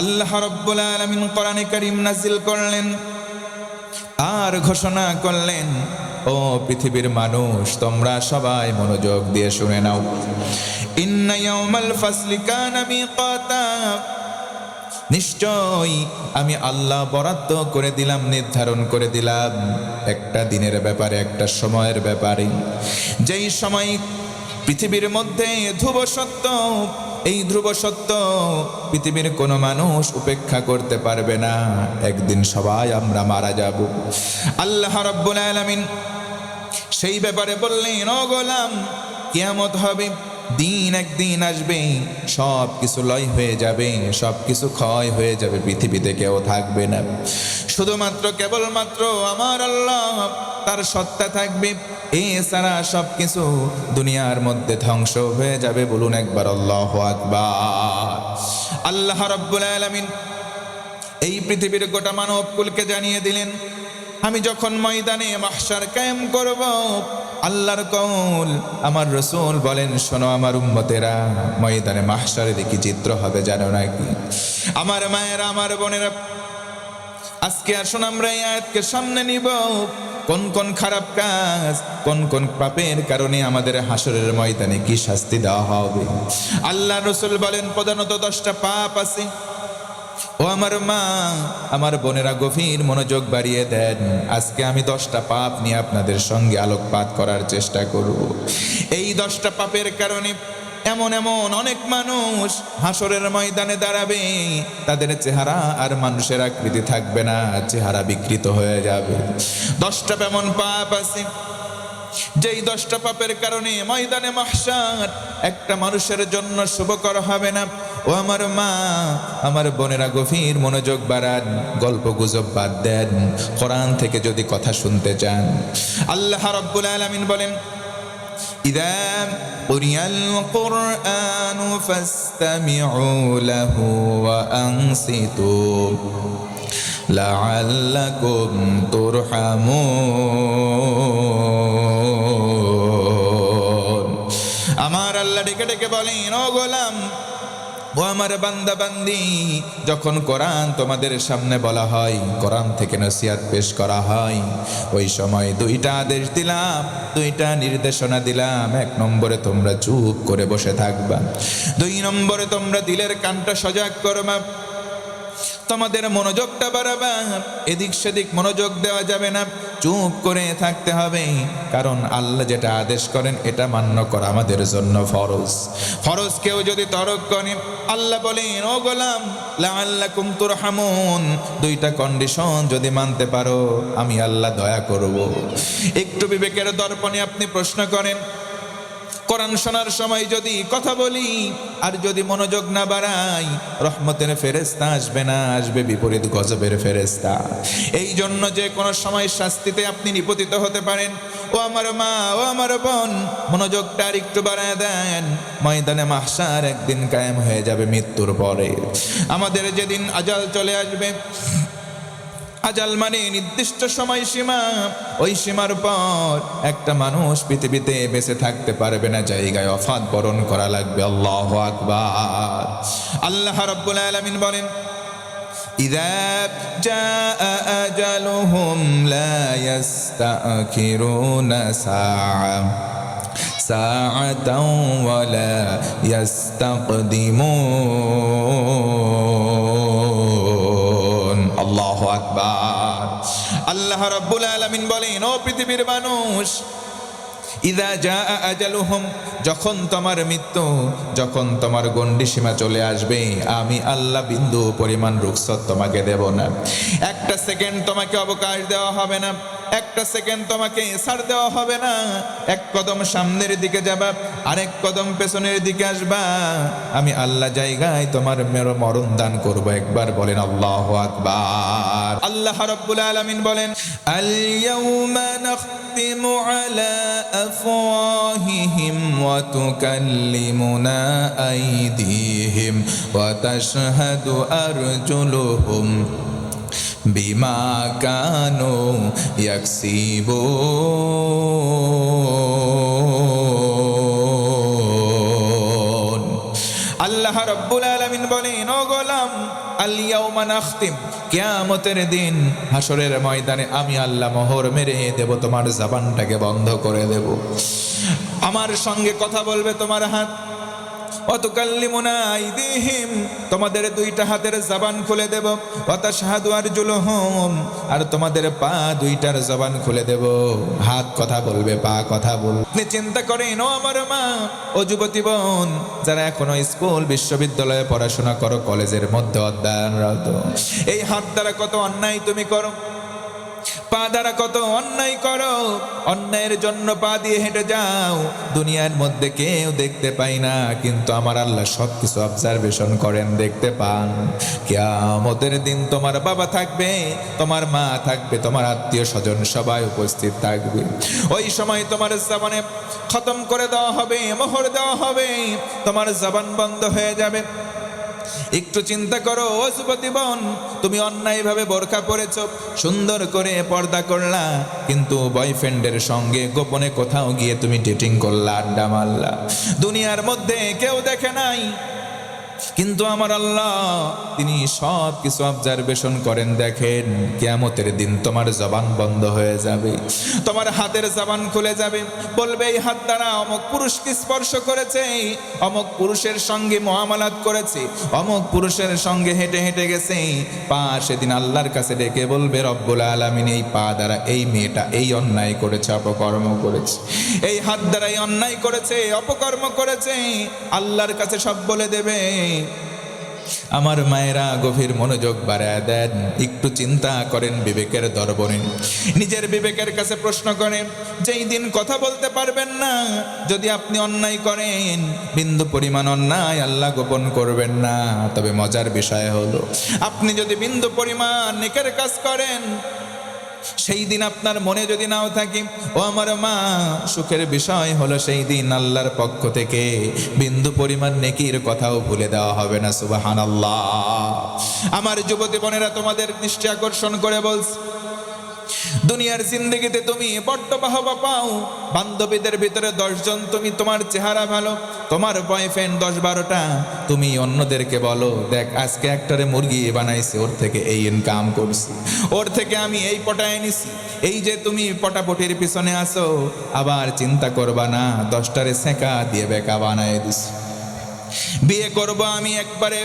আল্লাহ রব্বুল আলমিন কোরআনে করিম নাজিল করলেন, আর ঘোষণা করলেন, ও পৃথিবীর মানুষ, তোমরা সবাই মনোযোগ দিয়ে শুনে নাও। ইয়াউমাল নিশ্চয় আমি আল্লাহ বরাদ্দ করে দিলাম, নির্ধারণ করে দিলাম। একটা দিনের ব্যাপারে, একটা সময়ের ব্যাপারে। যেই সময় পৃথিবীর মধ্যে ধ্রুব সত্য এই ধ্রুব সত্য, পৃথিবীর কোনো মানুষ উপেক্ষা করতে পারবে না। একদিন সবাই আমরা মারা যাব। আল্লাহ রব্বুল আলামিন সেই ব্যাপারে বললেন, ও গোলাম, কিয়ামত হবে, দিন একদিন আসবে সব কিছু লয় হয়ে যাবে সব কিছু ক্ষয় হয়ে যাবে পৃথিবীতে কেউ থাকবে না। শুধুমাত্র কেবলমাত্র আমার আল্লাহ তার সত্তা থাকবে। এছাড়া সব কিছু দুনিয়ার মধ্যে ধ্বংস হয়ে যাবে বলুন একবার, আল্লাহ আকবার। আল্লাহ রব্বুল আলামিন এই পৃথিবীর গোটা মানব কুলকে জানিয়ে দিলেন, আমি যখন ময়দানে মাহশার কায়েম করব, আল্লাহর কৌল আমার রসুল বলেন, শোনো আমার উম্মতেরা, ময়দানে মাহশারে দেখি চিত্র হবে জানো নাকি। আমার মায়েরা, আমার বোনেরা, আজকে আসুন আমরা এই আয়াতকে সামনে নিব। কোন কোন খারাপ কাজ, কোন কোন পাপের কারণে আমাদের হাসরের ময়দানে কি শাস্তি দেওয়া হবে? আল্লাহ রসুল বলেন, প্রধানত দশটা পাপ আছে। ও আমার মা, আমার বোনেরা গভীর মনোযোগ বাড়িয়ে দেন। আজকে আমি দশটা পাপ নিয়ে আপনাদের সঙ্গে আলোকপাত করার চেষ্টা করব। এই দশটা পাপের কারণে এমন এমন অনেক মানুষ হাসরের ময়দানে দাঁড়াবে। তাদের চেহারা আর মানুষের আকৃতি থাকবে না, চেহারা বিকৃত হয়ে যাবে। দশটা এমন পাপ আছে, যেই দশটা পাপের কারণে ময়দানে মাহশার একটা মানুষের জন্য শুভকর হবে না। ও আমার মা, আমার বোনেরা গভীর মনোযোগ বাড়ান, গল্প গুজব বাদ দেন, কোরআন থেকে যদি কথা শুনতে চান। আল্লাহ রব্বুল আলামিন বলেন إذا قرئ القرآن فاستمعوا له وأنصتوا لعلكم ترحمون আমার আল্লাহ ডেকে ডেকে বলেন ও গোলাম ও আমার বান্দা বান্দি, যখন কোরআন তোমাদের সামনে বলা হয়, কোরআন থেকে নসিয়াত পেশ করা হয়, ওই সময় দুইটা আদেশ দিলাম, দুইটা নির্দেশনা দিলাম, এক নম্বরে তোমরা চুপ করে বসে থাকবা, দুই নম্বরে তোমরা দিলের কানটা সজাগ করবা তোমাদের মনোযোগটা বাড়াবা এদিক সেদিক মনোযোগ দেওয়া যাবে না। চুপ করে থাকতে হবে। কারণ আল্লাহ যেটা আদেশ করেন, এটা মান্য করা আমাদের জন্য ফরজ। ফরজ কেউ যদি তরক করে, আল্লাহ বলেন, ও গোলাম আল্লাহ কুমতুর হামুন দুইটা কন্ডিশন যদি মানতে পারো, আমি আল্লাহ দয়া করব। একটু বিবেকের দর্পণে আপনি প্রশ্ন করেন কোরআন শোনার সময় যদি কথা বলি, আর যদি মনোযোগ না বাড়াই, রহমতের ফেরেস্তা আসবে না, আসবে বিপরীত গজবের ফেরেস্তা এই জন্য যে কোনো সময় শাস্তিতে আপনি নিপতিত হতে পারেন। ও আমার মা, ও আমার বোন, মনোযোগটা আর একটু বাড়ায় দেন। ময়দানে মাহসার একদিন কায়েম হয়ে যাবে মৃত্যুর পরে। আমাদের যেদিন আজাল চলে আসবে আজাল মানে নির্দিষ্ট সময় সীমা ওই সীমার পর একটা মানুষ পৃথিবীতে বেঁচে থাকতে পারবে না জায়গায় অফাত বরণ করা লাগবে আল্লাহ আকবার আল্লাহ রাব্বুল আলামিন বলেন إذا جاء أجلهم لا يستأخرون ساعة ساعة ولا يستقدمون আল্লাহ রাব্বুল আলামিন বলেন, ও পৃথিবীর মানুষ, ইদা যা আজালুহম, যখন তোমার মৃত্যু, যখন তোমার গণ্ডি সীমা চলে আসবে, আমি আল্লাহ বিন্দু পরিমাণ রুখসত তোমাকে দেব না। একটা সেকেন্ড তোমাকে অবকাশ দেওয়া হবে না। একটা সেকেন্ড তোমাকে ছাড় দেওয়া হবে না। এক কদম সামনের দিকে যাবা, আরেক কদম পেছনের দিকে আসবা। আমি আল্লাহ জায়গায় তোমার মেরো মরণ দান করব। একবার বলেন, আল্লাহ আকবার। আল্লাহ রব্বুল আলামিন বলেন আল ইয়াউমা নাখতিমু আলা আফওয়াহিহিম ওয়া তুকাল্লিমুনা আইদিহিম ওয়া তাশহাদু আরজুলুহুম। বিমা কানু ইয়াকসিবুন আল্লাহ রব্বুল আলামিন বলেন, ও গোলাম আল আল ইয়াউমা নাখতিম, কিয়ামতের দিন হাসরের ময়দানে আমি আল্লাহ মোহর মেরে দেব, তোমার জবানটাকে বন্ধ করে দেব। আমার সঙ্গে কথা বলবে তোমার হাত অতকাল্লিমুনা আইদিহিম, তোমাদের দুইটা হাতের জবান খুলে দেব। অতাশহাদু আরজুলুহুম, আর তোমাদের পা দুইটার জবান খুলে দেব। হাত কথা বলবে, পা কথা বলবে। আপনি চিন্তা করেন, ও আমার মা, ও যুবতী বোন, যারা এখনও স্কুল, বিশ্ববিদ্যালয়ে পড়াশোনা করো, কলেজের মধ্যে অধ্যয়নরত। এই হাত দ্বারা কত অন্যায় তুমি করো। পা দ্বারা কত অন্যায় করো, অন্যায়ের জন্য পা দিয়ে হেঁটে যাও। দুনিয়ার মধ্যে কেউ দেখতে পাই না, কিন্তু আমার আল্লাহ সব কিছু অবজারভেশন করেন, দেখতে পান। কেয়ামতের দিন তোমার বাবা থাকবে, তোমার মা থাকবে, তোমার আত্মীয় স্বজন সবাই উপস্থিত থাকবে। ওই সময় তোমার জবানে খতম করে দেওয়া হবে, মোহর দেওয়া হবে, তোমার জবান বন্ধ হয়ে যাবে। একটু চিন্তা করো, ও সুপতি বোন, তুমি অন্যায়ভাবে বোরখা পরেছ, সুন্দর করে পর্দা করলা, কিন্তু বয়ফ্রেন্ডের সঙ্গে গোপনে কোথাও গিয়ে তুমি ডেটিং করলা, আড্ডা মারলা। দুনিয়ার মধ্যে কেউ দেখে নাই কিন্তু আমার আল্লাহ, তিনি সব কিছু অবজারভেশন করেন, দেখেন, কেয়ামতের দিন তোমার জবান বন্ধ হয়ে যাবে, তোমার হাতের জবান খুলে যাবে। বলবে, এই হাত দ্বারা অমুক পুরুষকে স্পর্শ করেছে, অমুক পুরুষের সঙ্গে মহামালাত করেছে, অমুক পুরুষের সঙ্গে হেঁটে হেঁটে গেছে। পা সেদিন আল্লাহর কাছে ডেকে বলবে, রব্বুল আলমিন, এই পা দ্বারা এই মেয়েটা এই অন্যায় করেছে, অপকর্ম করেছে। এই হাত দ্বারা এই অন্যায় করেছে, অপকর্ম করেছে। আল্লাহর কাছে সব বলে দেবে আমার মায়েরা গভীর মনোযোগ বাড়ায় দেন, একটু চিন্তা করেন বিবেকের দরবরে। নিজের বিবেকের কাছে প্রশ্ন করেন, যেই দিন কথা বলতে পারবেন না, যদি আপনি অন্যায় করেন, বিন্দু পরিমাণ অন্যায় আল্লাহ গোপন করবেন না। তবে মজার বিষয় হলো, আপনি যদি বিন্দু পরিমাণ নেকের কাজ করেন সেই দিন আপনার মনে যদি নাও থাকি, ও আমার মা, সুখের বিষয় হলো সেই দিন আল্লাহর পক্ষ থেকে বিন্দু পরিমাণ নেকির কথাও ভুলে দেওয়া হবে না সুবাহান আল্লাহ আমার যুবতী বোনেরা তোমাদের দৃষ্টি আকর্ষণ করে বলছে দুনিয়ার জিন্দগিতে তুমি বড্ড বাহবা পাও। বান্ধবীদের ভিতরে দশজন তুমি, তোমার চেহারা ভালো, তোমার বয়ফ্রেন্ড দশ বারোটা। তুমি অন্যদেরকে বলো, দেখ, আজকে একটারে মুরগি বানাইছে, ওর থেকে এই ইনকাম করছি। ওর থেকে আমি এই পটায় নিছি। এই যে তুমি পটাপটির পিছনে আসো আবার চিন্তা করবা না, দশটারে সেঁকা দিয়ে বেকা বানায় দিছি। বিয়ে করব আমি একবারে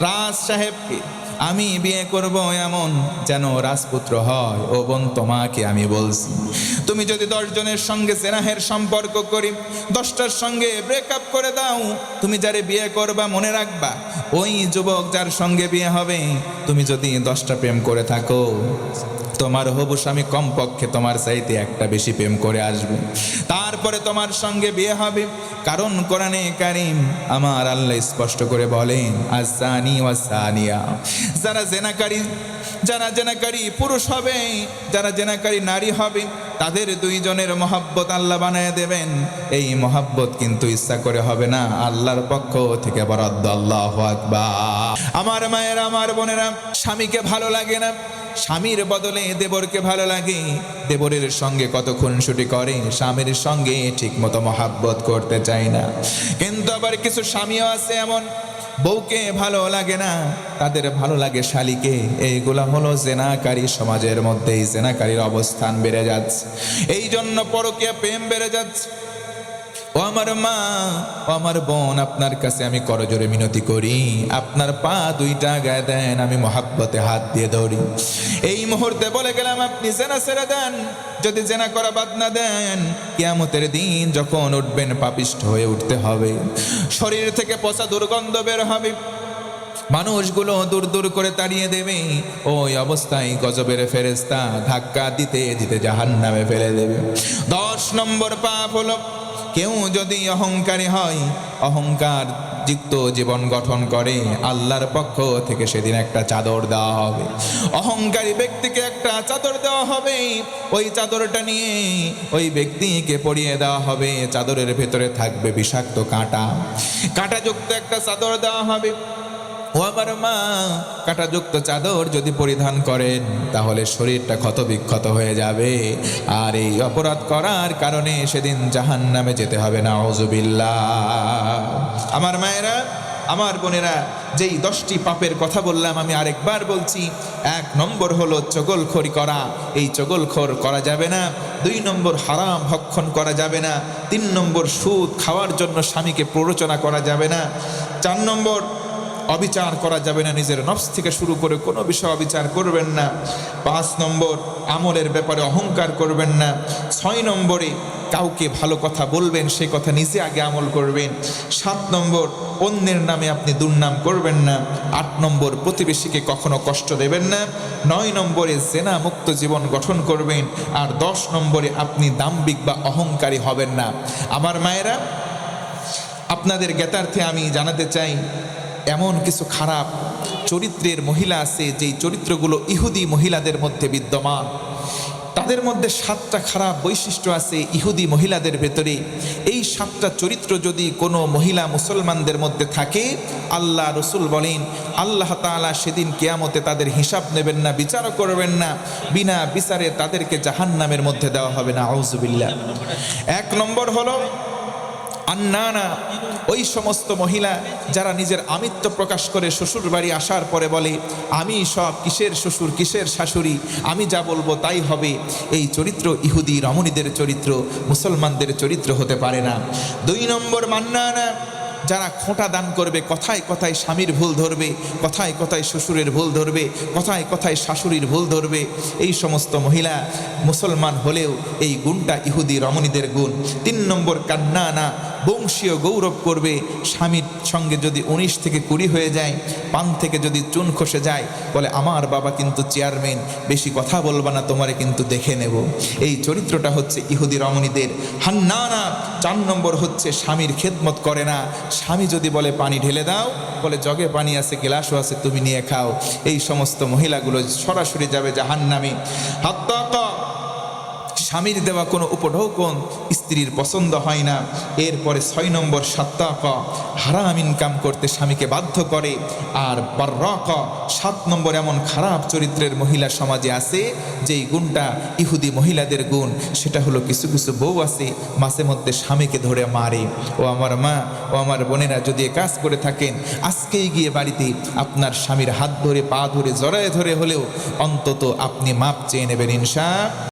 রাজ সাহেবকে। আমি বিয়ে করব এমন যেন রাজপুত্র হয়। ও বোন, তোমাকে আমি বলছি, তুমি যদি দশজনের সঙ্গে সেনাহের সম্পর্ক করি, দশটার সঙ্গে ব্রেকআপ করে দাও। তুমি যারে বিয়ে করবা মনে রাখবা, ওই যুবক যার সঙ্গে বিয়ে হবে, তুমি যদি দশটা প্রেম করে থাকো, তোমার হবু স্বামী কমপক্ষে তোমার চাইতে একটা বেশি প্রেম করে আসবে। তারপরে তোমার সঙ্গে বিয়ে হবে। কারণ কোরআনে কারিম আমার আল্লাহ স্পষ্ট করে বলেন আসানি ওয়াসানিয়া যারা জেনাকারী যারা জেনাকারী পুরুষ হবে, যারা জেনাকারী নারী হবে তাদের দুইজনের মহাব্বত আল্লাহ বানিয়ে দেবেন। এই মহাব্বত কিন্তু ইচ্ছা করে হবে না। আল্লাহর পক্ষ থেকে বরাদ্দ আল্লাহ আমার মায়ের, আমার বোনেরা, স্বামীকে ভালো লাগে না। স্বামীর বদলে দেবরকে ভালো লাগে। দেবরের সঙ্গে কত খুনসুটি করে, স্বামীর সঙ্গে ঠিক মতো মহাব্বত করতে চায় না। কিন্তু আবার কিছু স্বামীও আছে এমন। বউকে ভালো লাগে না, তাদের ভালো লাগে শালিকে। এইগুলা হলো জেনাকারী সমাজের মধ্যে এই জেনাকারীর অবস্থান বেড়ে যাচ্ছে। এই জন্য পরকীয়া প্রেম বেড়ে যাচ্ছে। ও আমার মা, ও আমার বোন, আপনার কাছে আমি করজোরে মিনতি করি। আপনার পা দুইটা গায়ে দেন, আমি মহাব্বতে হাত দিয়ে ধরি এই মুহূর্তে বলে গেলাম, আপনি জেনা ছেড়ে দেন, যদি জেনা করা বাদ না দেন, কিয়ামতের দিন যখন উঠবেন, পাপিষ্ঠ হয়ে উঠতে হবে। শরীর থেকে পচা দুর্গন্ধ বের হবে। মানুষগুলো দূর দূর করে তাড়িয়ে দেবে। ওই অবস্থায় গজবের ফেরেস্তা ধাক্কা দিতে দিতে জাহান নামে ফেলে দেবে। দশ নম্বর পাপ হলো কেউ যদি অহংকারী হয়, অহংকার যুক্ত জীবন গঠন করে, আল্লাহর পক্ষ থেকে সেদিন একটা চাদর দেওয়া হবে। অহংকারী ব্যক্তিকে একটা চাদর দেওয়া হবে। ওই চাদরটা নিয়ে ওই ব্যক্তিকে পরিয়ে দেওয়া হবে। চাদরের ভেতরে থাকবে বিষাক্ত কাঁটা। কাঁটাযুক্ত একটা চাদর দেওয়া হবে। ও আমার মা, কাঁটাযুক্ত চাদর যদি পরিধান করেন, তাহলে শরীরটা ক্ষত বিক্ষত হয়ে যাবে। আর এই অপরাধ করার কারণে সেদিন জাহান নামে যেতে হবে না অজুবিল্লা আমার মায়েরা, আমার বোনেরা, যেই দশটি পাপের কথা বললাম, আমি আরেকবার বলছি, এক নম্বর হলো চগলখড়ি করা। এই চগলখড় করা যাবে না। দুই নম্বর হারাম ভক্ষণ করা যাবে না। তিন নম্বর সুদ খাওয়ার জন্য স্বামীকে প্ররোচনা করা যাবে না। চার নম্বর অবিচার করা যাবে না, নিজের নফস থেকে শুরু করে কোনো বিষয় অবিচার করবেন না। পাঁচ নম্বর, আমলের ব্যাপারে অহংকার করবেন না। ছয় নম্বরে, কাউকে ভালো কথা বলবেন সেই কথা নিজে আগে আমল করবেন। সাত নম্বর, অন্যের নামে আপনি দুর্নাম করবেন না। আট নম্বর, প্রতিবেশীকে কখনো কষ্ট দেবেন না। নয় নম্বরে জেনা মুক্ত জীবন গঠন করবেন। আর দশ নম্বরে, আপনি দাম্বিক বা অহংকারী হবেন না। আমার মায়েরা, আপনাদের জ্ঞাতার্থে আমি জানাতে চাই এমন কিছু খারাপ চরিত্রের মহিলা আছে, যেই চরিত্রগুলো ইহুদি মহিলাদের মধ্যে বিদ্যমান। তাদের মধ্যে সাতটা খারাপ বৈশিষ্ট্য আছে ইহুদি মহিলাদের ভেতরে। এই সাতটা চরিত্র যদি কোনো মহিলা মুসলমানদের মধ্যে থাকে, আল্লাহ রসুল বলেন, আল্লাহ তাআলা সেদিন কেয়ামতে তাদের হিসাব নেবেন না, বিচারও করবেন না, বিনা বিচারে তাদেরকে জাহান্নামের মধ্যে দেওয়া হবে না আউজুবিল্লাহ এক নম্বর হলো আন্নানা ওই সমস্ত মহিলা যারা নিজের আমিত্ব প্রকাশ করে শ্বশুর বাড়ি আসার পরে বলে, আমি সব কিসের শ্বশুর, কিসের শাশুড়ি? আমি যা বলব তাই হবে। এই চরিত্র ইহুদি, রমণীদের চরিত্র, মুসলমানদের চরিত্র হতে পারে না। দুই নম্বর মান্নানা যারা খোঁটা দান করবে, কথায় কথায় স্বামীর ভুল ধরবে, কথায় কথায় শ্বশুরের ভুল ধরবে, কথায় কথায় শাশুড়ির ভুল ধরবে, এই সমস্ত মহিলা মুসলমান হলেও এই গুণটা ইহুদি রমণীদের গুণ। তিন নম্বর কান্না না বংশীয় গৌরব করবে। স্বামীর সঙ্গে যদি উনিশ থেকে কুড়ি হয়ে যায়, পান থেকে যদি চুন খসে যায়, বলে, আমার বাবা কিন্তু চেয়ারম্যান, বেশি কথা বলবা না, তোমারে কিন্তু দেখে নেব। এই চরিত্রটা হচ্ছে ইহুদি রমণীদের। হান্নানা, চার নম্বর হচ্ছে, স্বামীর খেদমত করে না স্বামী যদি বলে পানি ঢেলে দাও, বলে, জগে পানি আছে, গ্লাসও আছে, তুমি নিয়ে খাও। এই সমস্ত মহিলাগুলো সরাসরি যাবে জাহান্নামে। হাত্তা স্বামীর দেওয়া কোনো উপঢৌকন স্ত্রীর পছন্দ হয় না। এরপরে ছয় নম্বর সাত্তাক হারাম ইনকাম করতে স্বামীকে বাধ্য করে। আর বার্রক, সাত নম্বর এমন খারাপ চরিত্রের মহিলা সমাজে আছে, যেই গুণটা ইহুদি মহিলাদের গুণ, সেটা হলো কিছু কিছু বউ আছে, মাঝে মধ্যে স্বামীকে ধরে মারে। ও আমার মা, ও আমার বোনেরা যদি কাজ করে থাকেন, আজকেই গিয়ে বাড়িতে আপনার স্বামীর হাত ধরে, পা ধরে, জড়ায় ধরে হলেও অন্তত আপনি মাপ চেয়ে নেবেন ইনসা